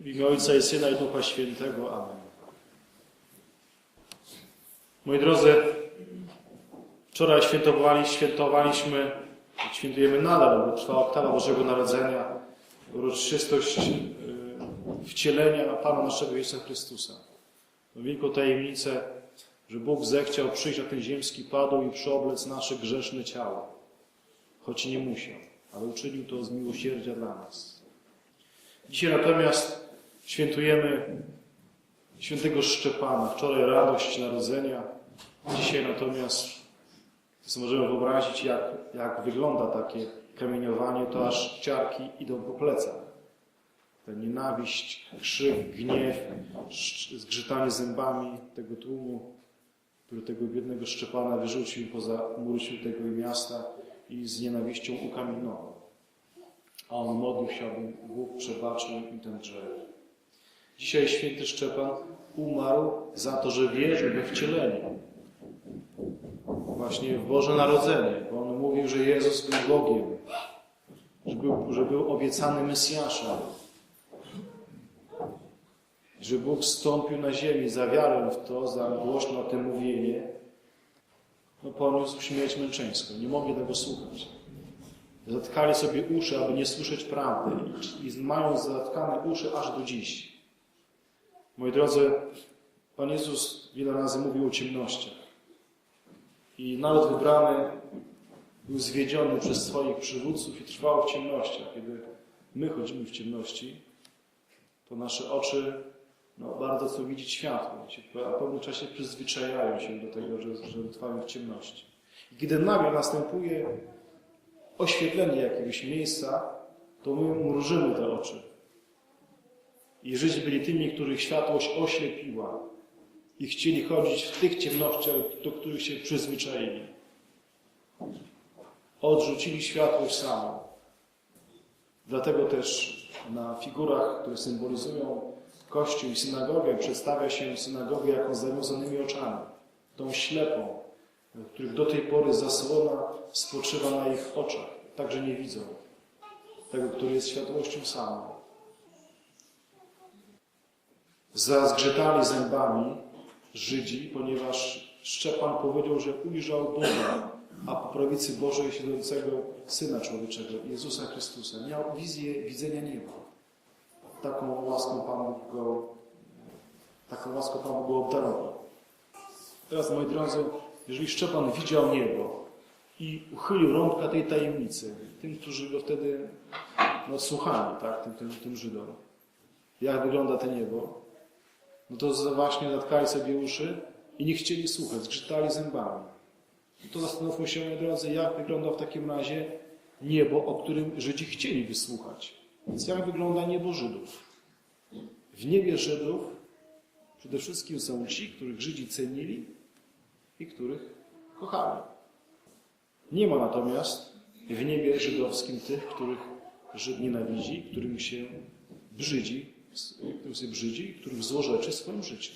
W imię Ojca i Syna i Ducha Świętego. Amen. Moi drodzy, wczoraj świętowali, świętowaliśmy, świętujemy nadal, bo trwa oktawa Bożego Narodzenia, uroczystość y, wcielenia Pana naszego Jezusa Chrystusa. To wielką tajemnicę, że Bóg zechciał przyjść na ten ziemski padł i przeoblec nasze grzeszne ciało. Choć nie musiał, ale uczynił to z miłosierdzia dla nas. Dzisiaj natomiast świętujemy świętego Szczepana. Wczoraj radość narodzenia. Dzisiaj natomiast sobie możemy wyobrazić, jak, jak wygląda takie kamieniowanie, to aż ciarki idą po plecach. Ta nienawiść, krzyk, gniew, zgrzytanie zębami tego tłumu, który tego biednego Szczepana wyrzucił poza mury świętego miasta i z nienawiścią ukamienował. A on modlił się, aby Bóg przebaczył im ten grzech. Dzisiaj święty Szczepan umarł za to, że wierzył we wcielenie. Właśnie w Boże Narodzenie, bo on mówił, że Jezus był Bogiem, że był, że był obiecany Mesjaszem, że Bóg stąpił na ziemię za wiarę w to, za głośno o tym mówienie, no poniósł śmierć męczeńską. Nie mogli tego słuchać. Zatkali sobie uszy, aby nie słyszeć prawdy i mają zatkane uszy aż do dziś. Moi drodzy, Pan Jezus wiele razy mówił o ciemnościach. I naród wybrany był zwiedziony przez swoich przywódców i trwał w ciemnościach. Kiedy my chodzimy w ciemności, to nasze oczy no, bardzo chcą widzieć światło. A po pewnym czasie przyzwyczajają się do tego, że, że trwają w ciemności. I kiedy nagle następuje oświetlenie jakiegoś miejsca, to my mrużymy te oczy. I Żydzi byli tymi, których światłość oślepiła i chcieli chodzić w tych ciemnościach, do których się przyzwyczaili. Odrzucili światłość samą. Dlatego też na figurach, które symbolizują Kościół i synagogę, przedstawia się synagogę jako z zawiązanymi oczami. Tą ślepą, których do tej pory zasłona spoczywa na ich oczach. Także nie widzą tego, który jest światłością samą. Zazgrzytali zębami Żydzi, ponieważ Szczepan powiedział, że ujrzał Boga, a po prawicy Bożej siedzącego Syna Człowieczego, Jezusa Chrystusa. Miał wizję widzenia nieba. Taką łaską Pan go, taką łaską Pan go obdarował. Teraz, moi drodzy, jeżeli Szczepan widział niebo i uchylił rąbka tej tajemnicy, tym, którzy go wtedy no, słuchali, tak, tym, tym, tym Żydom, jak wygląda to niebo, no to właśnie zatkali sobie uszy i nie chcieli słuchać, zgrzytali zębami. No to zastanówmy się, moi drodzy, jak wygląda w takim razie niebo, o którym Żydzi chcieli wysłuchać. Więc jak wygląda niebo Żydów? W niebie Żydów przede wszystkim są ci, których Żydzi cenili i których kochali. Nie ma natomiast w niebie żydowskim tych, których Żyd nienawidzi, którym się brzydzi, którym się brzydzi i których złorzeczy swoim życiem.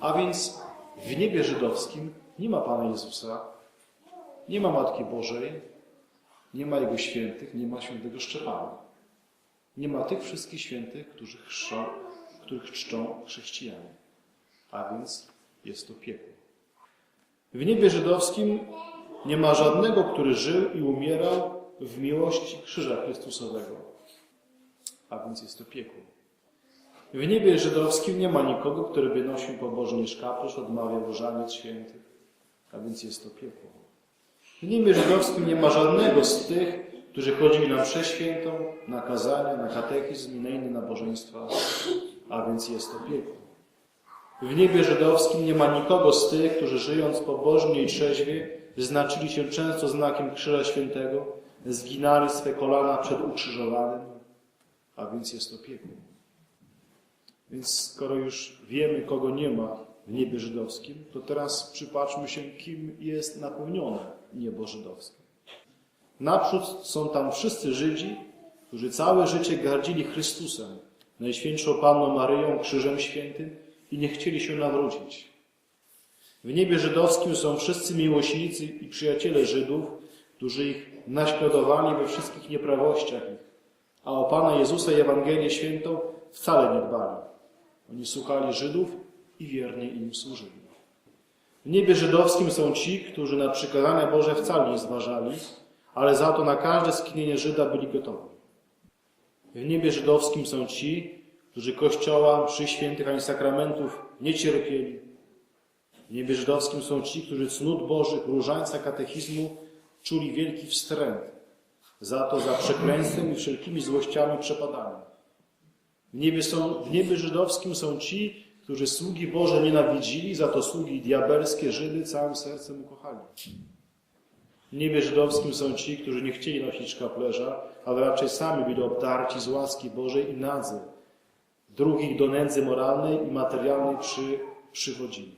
A więc w niebie żydowskim nie ma Pana Jezusa, nie ma Matki Bożej, nie ma Jego świętych, nie ma świętego Szczepana. Nie ma tych wszystkich świętych, którzy chrzczą, których czczą chrześcijanie. A więc jest to piekło. W niebie żydowskim nie ma żadnego, który żył i umierał w miłości krzyża Chrystusowego. A więc jest to piekło. W niebie żydowskim nie ma nikogo, który by nosił pobożnie szkapusz, odmawiał różaniec świętych. A więc jest to piekło. W niebie żydowskim nie ma żadnego z tych, którzy chodzili na mszę świętą, na kazania, na katechizm i na inne nabożeństwa. A więc jest to piekło. W niebie żydowskim nie ma nikogo z tych, którzy żyjąc pobożnie i trzeźwie, wyznaczyli się często znakiem Krzyża Świętego, zginali swe kolana przed ukrzyżowanym, a więc jest to piekło. Więc skoro już wiemy, kogo nie ma w niebie żydowskim, to teraz przypatrzmy się, kim jest napełnione niebo żydowskie. Naprzód są tam wszyscy Żydzi, którzy całe życie gardzili Chrystusem, Najświętszą Panną Maryją, Krzyżem Świętym i nie chcieli się nawrócić. W niebie żydowskim są wszyscy miłośnicy i przyjaciele Żydów, którzy ich naśladowali we wszystkich nieprawościach ich, A o Pana Jezusa i Ewangelię Świętą wcale nie dbali. Oni słuchali Żydów i wiernie im służyli. W niebie żydowskim są ci, którzy na przykazania Boże wcale nie zważali, ale za to na każde skinienie Żyda byli gotowi. W niebie żydowskim są ci, którzy Kościoła, mszy świętych ani sakramentów nie cierpieli. W niebie żydowskim są ci, którzy cnót Bożych, różańca katechizmu czuli wielki wstręt. Za to za przekleństwem i wszelkimi złościami przepadali. W niebie, są, w niebie żydowskim są ci, którzy sługi Boże nienawidzili, za to sługi diabelskie Żydy całym sercem ukochali. W niebie żydowskim są ci, którzy nie chcieli nosić szkaplerza, ale raczej sami byli obdarci z łaski Bożej i nadzy. Drugich do nędzy moralnej i materialnej przy, przywodzili.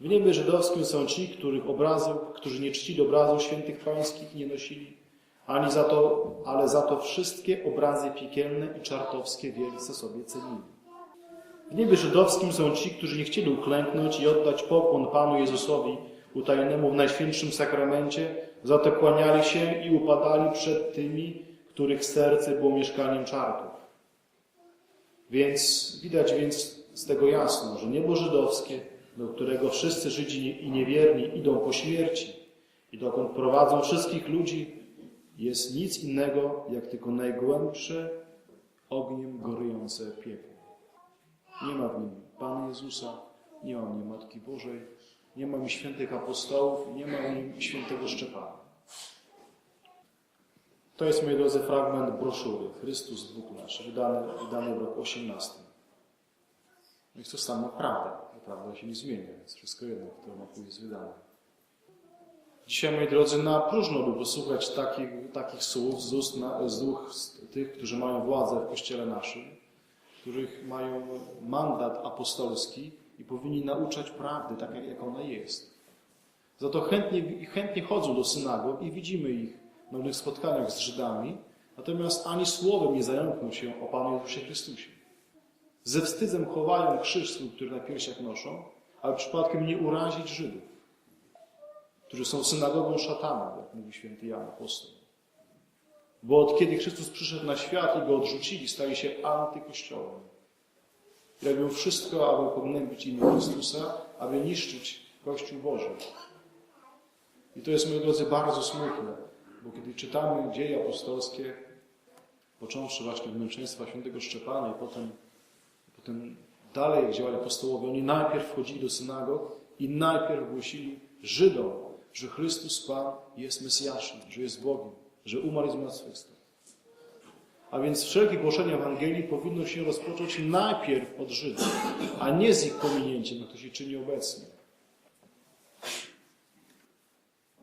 W niebie żydowskim są ci, których obrazy, którzy nie czcili obrazów świętych pańskich i nie nosili, ani za to, ale za to wszystkie obrazy piekielne i czartowskie wielce sobie cenili. W niebie żydowskim są ci, którzy nie chcieli uklęknąć i oddać pokłon Panu Jezusowi utajonemu w Najświętszym Sakramencie, za to kłaniali się i upadali przed tymi, których serce było mieszkaniem czartów. Więc widać więc z tego jasno, że niebo żydowskie, do którego wszyscy Żydzi i niewierni idą po śmierci i dokąd prowadzą wszystkich ludzi, jest nic innego, jak tylko najgłębsze ogniem gorujące piekło. Nie ma w nim Pana Jezusa, nie ma w nim Matki Bożej, nie ma w nim świętych apostołów, nie ma w nim świętego Szczepana. To jest, moi drodzy, fragment broszury Chrystus Bóg nasz, wydany, wydany w roku 18. No jest to sama prawda. Prawda się nie zmienia, więc wszystko jedno, które roku jest wydane. Dzisiaj, moi drodzy, na próżno by posłuchać takich, takich słów z ust, na, z ust tych, którzy mają władzę w Kościele naszym, których mają mandat apostolski i powinni nauczać prawdy, tak jak ona jest. Za to chętnie, chętnie chodzą do synagog i widzimy ich na różnych spotkaniach z Żydami, natomiast ani słowem nie zająkną się o Panu Jezusie Chrystusie. Ze wstydzem chowają krzyż który na piersiach noszą, ale przypadkiem nie urazić Żydów, którzy są synagogą szatana, jak mówi święty Jan Apostoł. Bo od kiedy Chrystus przyszedł na świat i go odrzucili, stali się antykościołem. Robią wszystko, aby pognębić imię Chrystusa, aby niszczyć Kościół Boży. I to jest, moi drodzy, bardzo smutne, bo kiedy czytamy dzieje apostolskie, począwszy właśnie od męczeństwa świętego Szczepana i potem Potem dalej, jak działali apostołowie, oni najpierw wchodzili do synagog i najpierw głosili Żydom, że Chrystus Pan jest Mesjaszem, że jest Bogiem, że umarł i zmartwychwstał. A więc wszelkie głoszenie Ewangelii powinno się rozpocząć najpierw od Żydów, a nie z ich pominięciem, jak to się czyni obecnie.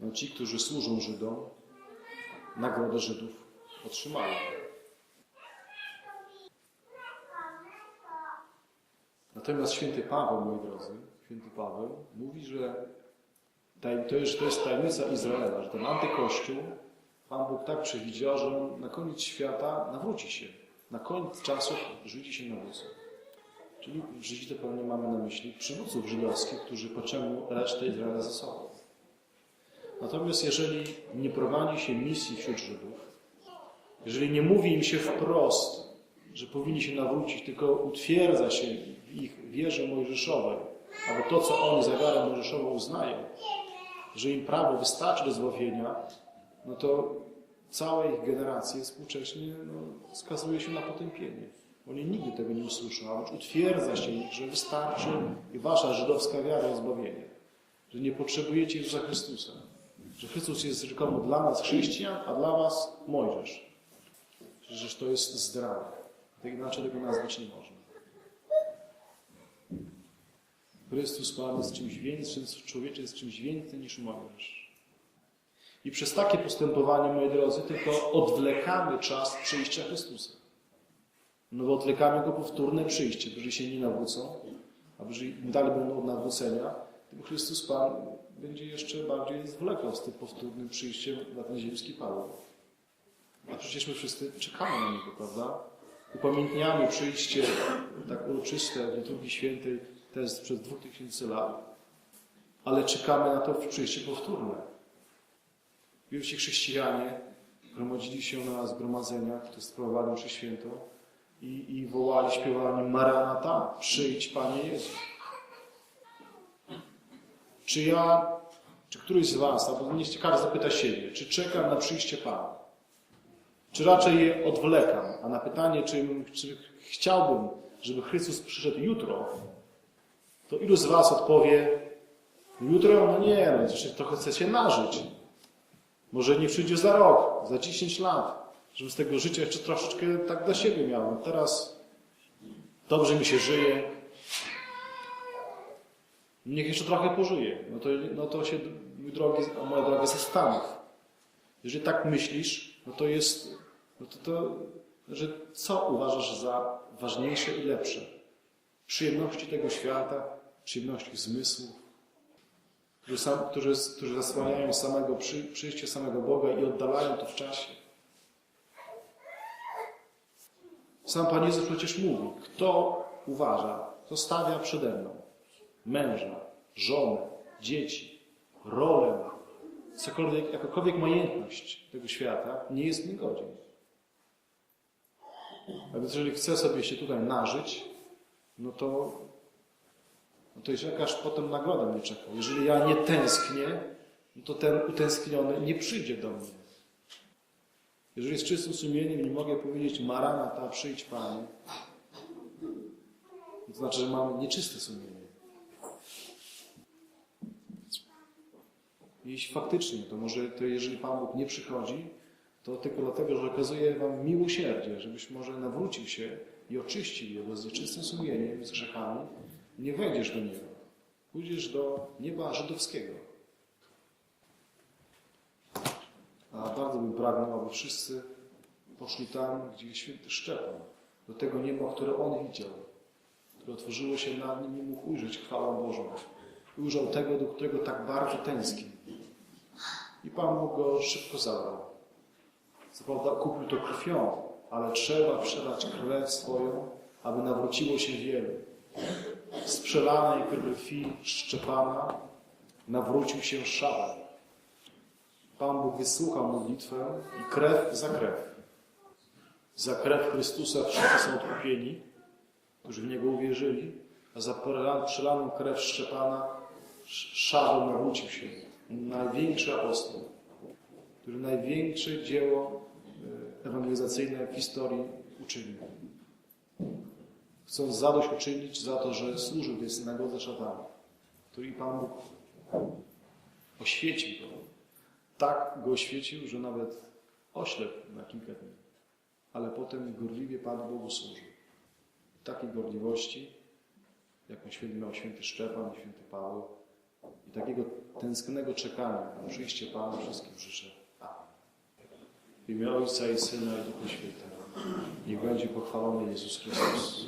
No, ci, którzy służą Żydom, nagrodę Żydów otrzymają. Natomiast święty Paweł, moi drodzy, święty Paweł mówi, że to jest, to jest tajemnica Izraela, że ten antykościół Pan Bóg tak przewidział, że na koniec świata nawróci się. Na koniec czasów Żydzi się nawrócą. Czyli Żydzi to pewnie mamy na myśli przywódców żydowskich, którzy pociągną resztę Izraela ze sobą. Natomiast jeżeli nie prowadzi się misji wśród Żydów, jeżeli nie mówi im się wprost, że powinni się nawrócić, tylko utwierdza się w ich wierze mojżeszowej, albo to, co oni za wiarę mojżeszową uznają, że im prawo wystarczy do zbawienia, no to cała ich generacja współcześnie no, skazuje się na potępienie. Oni nigdy tego nie usłyszą, a utwierdza się, że wystarczy i wasza żydowska wiara zbawienie. Że nie potrzebujecie Jezusa Chrystusa. Że Chrystus jest rzekomo dla nas chrześcijan, a dla was Mojżesz. Że to jest zdrada. Tak inaczej tego nazwać nie można. Chrystus Pan jest czymś więcej, człowiecze jest czymś więcej niż Mojżesz. I przez takie postępowanie, moi drodzy, tylko odwlekamy czas przyjścia Chrystusa. No bo odwlekamy Go powtórne przyjście, jeżeli się nie nawrócą, a jeżeli dalej będą od nawrócenia, to Chrystus Pan będzie jeszcze bardziej zwlekał z tym powtórnym przyjściem na ten ziemski Paweł. A przecież my wszyscy czekamy na Niego, prawda? upamiętniamy przyjście tak uroczyste w liturgii świętej też sprzed dwóch tysięcy lat, ale czekamy na to przyjście powtórne. Wielcy chrześcijanie gromadzili się na zgromadzeniach, które sprawowali mszy święto i, i wołali, śpiewali Maranata, przyjdź Panie Jezu. Czy ja, czy któryś z Was, albo niech każdy zapyta siebie, czy czekam na przyjście Pana? Czy raczej je odwlekam? A na pytanie, czy, czy chciałbym, żeby Chrystus przyszedł jutro, to ilu z Was odpowie, jutro? No nie, no, jeszcze trochę chcę się nażyć. Może nie przyjdzie za rok, za 10 lat, żebym z tego życia jeszcze troszeczkę tak dla siebie miał. No teraz dobrze mi się żyje. Niech jeszcze trochę pożyje. No to, no to się, mój drogi, moja droga, zastanów. Jeżeli tak myślisz, no to jest, no to, to że co uważasz za ważniejsze i lepsze? Przyjemności tego świata, przyjemności zmysłów, którzy, sam, którzy, którzy zasłaniają samego przy, przyjście samego Boga i oddalają to w czasie. Sam Pan Jezus przecież mówi, kto uważa, kto stawia przede mną męża, żonę, dzieci, rolę, cokolwiek, jakakolwiek majętność tego świata, nie jest mi godzien. A więc jeżeli chcę sobie się tutaj nażyć, no to, no to jakaż potem nagroda mnie czeka. Jeżeli ja nie tęsknię, no to ten utęskniony nie przyjdzie do mnie. Jeżeli z czystym sumieniem nie mogę powiedzieć Maranata, przyjdź Panie, to znaczy, że mam nieczyste sumienie. Jeśli faktycznie, to może to jeżeli Pan Bóg nie przychodzi, to tylko dlatego, że okazuje Wam miłosierdzie, żebyś może nawrócił się i oczyścił je, bo z nieczystym sumieniem, z grzechami nie wejdziesz do nieba. Pójdziesz do nieba żydowskiego. A bardzo bym pragnął, aby wszyscy poszli tam, gdzie święty Szczepan, do tego nieba, które on widział, które otworzyło się nad nim i mógł ujrzeć chwałę Bożą. Ujrzał tego, do którego tak bardzo tęsknił. I Pan mu go szybko zabrał. Co prawda kupił to krwią, ale trzeba przelać krew swoją, aby nawróciło się wielu. Z przelanej krwi Szczepana nawrócił się Szabel. Pan Bóg wysłuchał modlitwę i krew za krew. Za krew Chrystusa wszyscy są odkupieni, którzy w Niego uwierzyli, a za przelaną krew Szczepana Szabel nawrócił się. Największy apostoł, który największe dzieło ewangelizacyjne w historii uczynił. Chcąc zadośćuczynić za to, że służył tej synagodze szatana, który Pan Bóg oświecił go. Tak go oświecił, że nawet oślepł na kilka dni. Ale potem gorliwie Pan Bogu służył. Takiej gorliwości, jaką święty miał święty Szczepan i święty Paweł, i takiego tęsknego czekania na przyjście Pana wszystkim życzę. W imię Ojca i Syna i Ducha Świętego. Niech będzie pochwalony Jezus Chrystus.